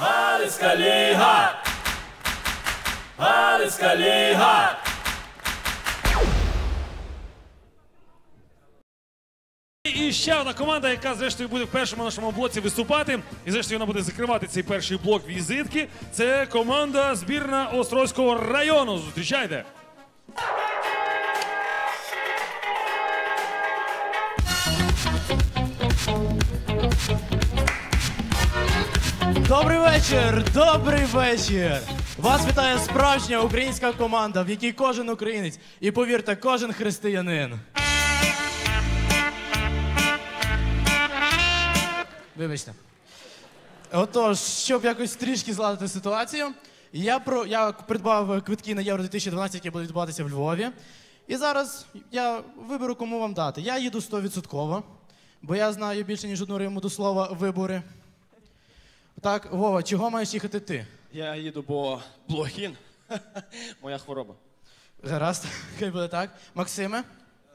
Галицька ліга! Галицька ліга! І ще одна команда, яка зрештою буде в першому нашому блоці виступати, і зрештою вона буде закривати цей перший блок візитки. Це команда збірна Острозького району. Зустрічайте! Добрий вечір! Добрий вечір! Вас вітає справжня українська команда, в якій кожен українець і повірте, кожен християнин. Вибачте. Отож, щоб якось трішки зладити ситуацію, я, про, я придбав квитки на Євро 2012, які будуть відбуватися в Львові. І зараз я виберу, кому вам дати. Я їду 100%, бо я знаю більше, ніж одну риму до слова вибори. Так, Вова, чого маєш їхати ти? Я їду, бо блохін. Моя хвороба. Гаразд, хай буде так. Максиме,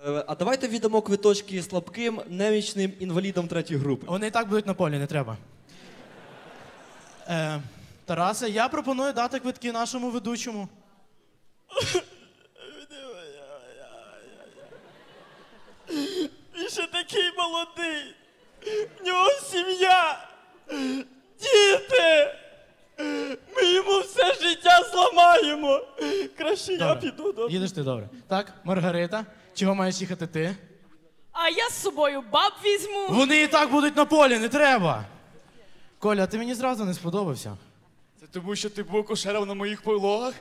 Е, А давайте віддамо квиточки слабким немічним інвалідам третьої групи. вони і так будуть на полі, не треба. Е, Тарасе, я пропоную дати квитки нашому ведучому. Він ще такий молодий. В нього сім'я. Діти. Ми йому все життя зламаємо. Краще я Добре. піду до. Їдеш ти добре. Так, Маргарита, чого маєш їхати ти? А я з собою баб візьму. Вони і так будуть на полі, не треба. Коля, ти мені зразу не сподобався. Це тому, що ти був кошером на моїх пологах?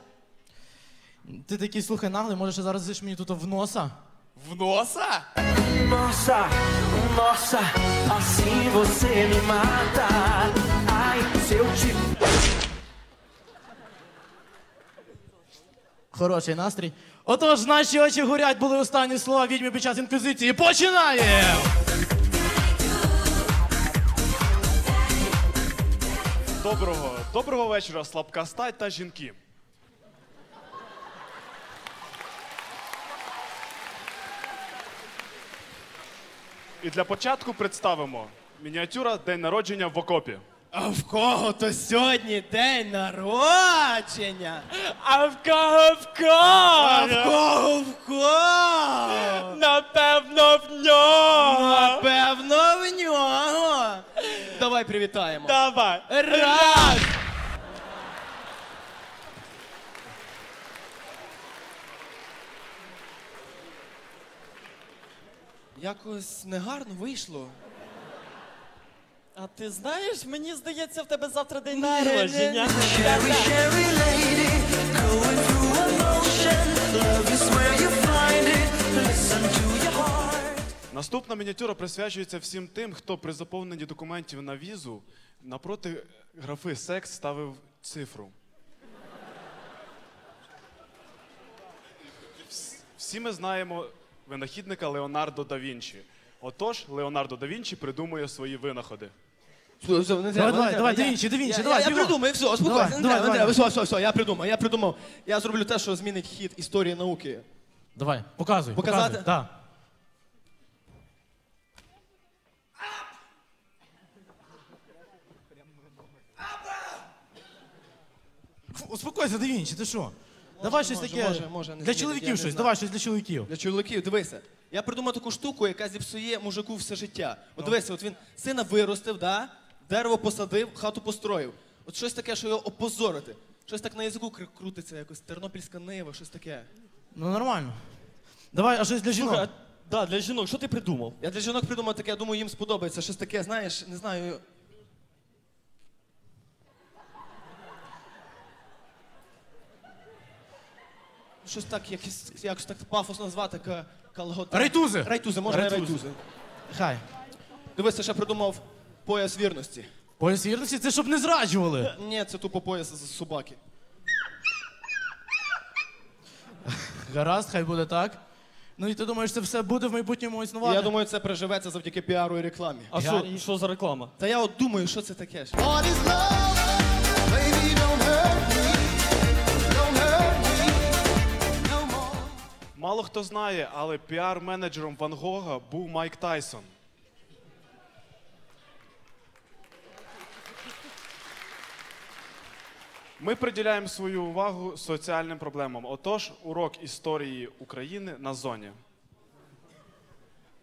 Ти такий слухай наглий, може ще зараз зиш мені тут в носа. В носа? Nossa, nossa, assim você me mata. Eu te Хороший настрій. Отож, наші очі горять були останні слова відьми під час інквізиції. Починаємо! Доброго, доброго вечора, слабка стать та жінки. І для початку представимо мініатюра День народження в окопі. А в кого то сьогодні день народження? А в кого в кого? А в кого в кого? Напевно, в нього. Напевно, в нього. Давай привітаємо. Давай. Раз. Якось негарно вийшло. А ти знаєш, мені здається, в тебе завтра день народження. cherry, cherry lady, going through emotion. Love is where you find it. Listen to your heart. Наступна мініатюра присвячується всім тим, хто при заповненні документів на візу напроти графи секс ставив цифру. Всі ми знаємо винахідника Леонардо да Вінчі. Отож, Леонардо да Вінчі придумує свої винаходи. Давай, давай, треба. Давінчі, Давінчі, я, давай, Я, бігом. придумаю, все, Давай, успокойся, не давай, треба, не давай. треба, все, все, все, я придумав, я придумав. Я зроблю те, що змінить хід історії науки. Давай, показуй. Показати? Показуй. Фу, Успокойся, Давінчі, ти що? Давай щось може, таке. може, може, не для змінить, я чоловіків не щось, знаю. давай щось для чоловіків. Для чоловіків, дивися. Я придумав таку штуку, яка зіпсує мужику все життя. Ну. От дивися, от він сина виростив, да? Дерево посадив, хату построїв. От щось таке, що його опозорити. Щось так на язику кр- крутиться, якось тернопільська нива, щось таке. Ну нормально. Давай, а щось для жінок. Слухай, а, да, для жінок, що ти придумав? Я для жінок придумав таке, я думаю, їм сподобається. Щось таке, знаєш, не знаю. Щось так, якось, якось так пафосно назвати, ка, калгота. Райтузи. Райтузи, можна Райтузи. райтузи. Хай. Дивися, ще придумав пояс вірності. Пояс вірності, це щоб не зраджували. Ні, це тупо пояс з собаки. Гаразд, хай буде так. Ну і ти думаєш, це все буде в майбутньому існувати? Я думаю, це приживеться завдяки піару і рекламі. А що, що за реклама? Та я от думаю, що це таке. ж. Мало хто знає, але піар-менеджером Ван Гога був Майк Тайсон. Ми приділяємо свою увагу соціальним проблемам. Отож, урок історії України на зоні.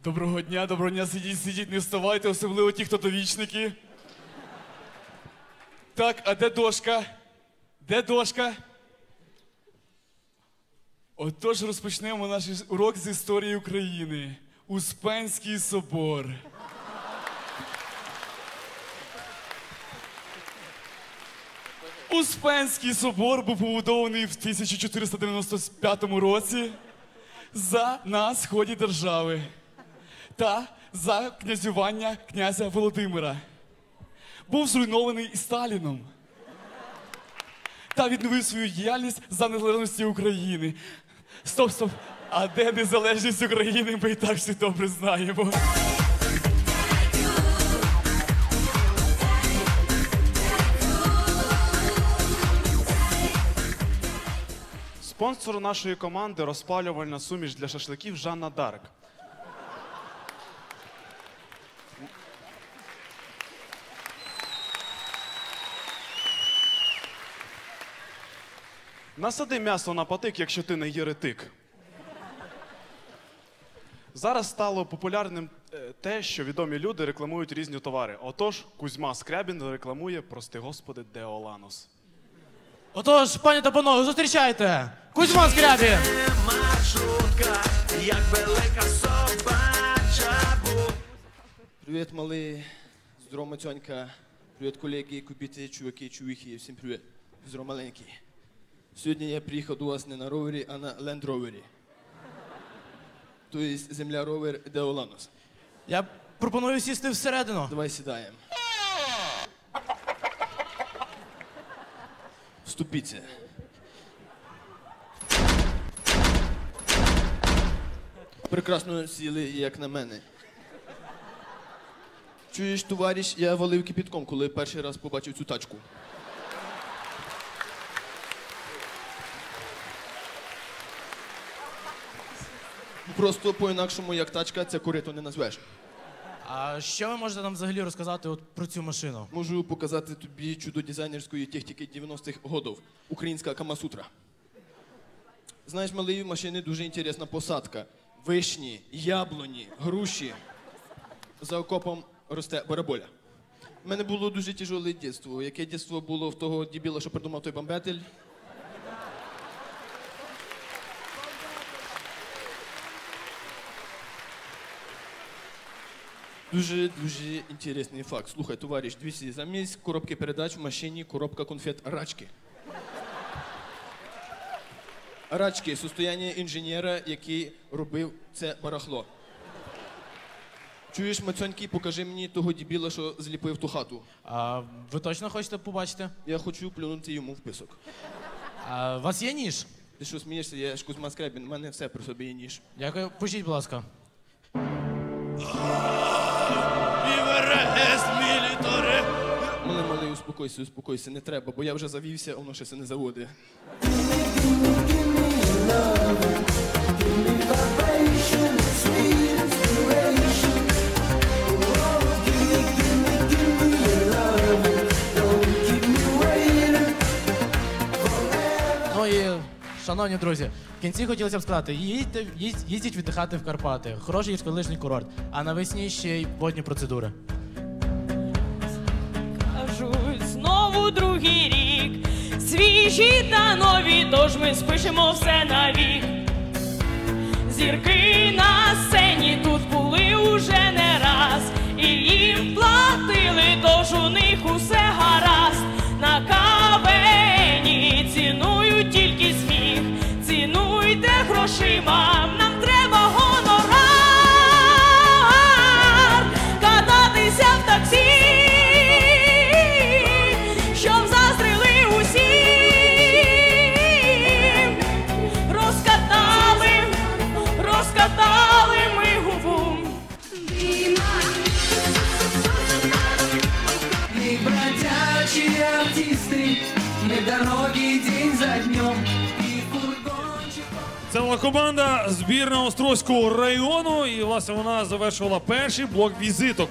Доброго дня, доброго дня, сидіть, сидіть, не вставайте, особливо ті, хто довічники. Так, а де дошка? Де дошка? Отож розпочнемо наш урок з історії України. Успенський собор. Успенський собор був побудований в 1495 році за на сході держави та за князювання князя Володимира. Був зруйнований і Сталіном та відновив свою діяльність за незалежності України. Стоп, стоп. А де незалежність України, ми і так всі добре знаємо. Спонсор нашої команди розпалювальна суміш для шашликів Жанна Дарк. Насади м'ясо на патик, якщо ти не єретик. Зараз стало популярним е, те, що відомі люди рекламують різні товари. Отож, Кузьма Скрябін рекламує, прости господи, Деоланус. Отож, пані та панове, зустрічайте! Кузьма Скрябін! Привіт, малий. Здорово, Матьонька. Привіт, колеги, купіти, чуваки, чувихи. Всім привіт. Здорово, маленький. Сьогодні я приїхав до вас не на ровері, а на лендровері. Тобто земля ровер Деоланус. Я пропоную сісти всередину. Давай сідаємо. Вступіться. Прекрасно сіли, як на мене. Чуєш, товариш, я валив кипітком, коли перший раз побачив цю тачку. Просто по-інакшому, як тачка, це корито не назвеш. А що ви можете нам взагалі розказати от про цю машину? Можу показати тобі чудо дизайнерської техніки 90-х годів. Українська Камасутра. Знаєш, малий, в машини дуже інтересна посадка. Вишні, яблуні, груші. За окопом росте бараболя. У мене було дуже тяжеле дитинство. Яке дитинство було в того дебіла, що придумав той бамбетель? Дуже дуже інтересний факт. Слухай, товариш, дивіться, замість коробки передач в машині коробка конфет рачки. Рачки состояння інженера, який робив це барахло. Чуєш, Мацьонький, покажи мені того дебіла, що зліпив ту хату. А ви точно хочете побачити? Я хочу плюнути йому в писок. А, у вас є ніж? Ти що смієшся, я ж Кузьма Скрябін, в мене все при собі є ніж. Дякую. Пишіть, будь ласка. Малий, малий, успокойся, успокойся, не треба, бо я вже завівся, а воно ще не заводить. Шановні друзі, в кінці хотілося б сказати, їдьте, їдь- їздіть віддихати в Карпати. Хороший гірськолижний курорт. А навесні ще й водні процедури. Кажуть, знову другий рік. Свіжі та нові, тож ми спишемо все на вік. Зірки на сцені тут були уже не раз. І їм платили, тож у них усе гаразд. На кавені цінують грошима, нам треба гонорар. Кататися в таксі, щоб заздрили усі. Розкатали, розкатали ми губу. Мы бродячие артисты, мы дороги Це була команда збірна Острозького району, і власне вона завершувала перший блок візиток.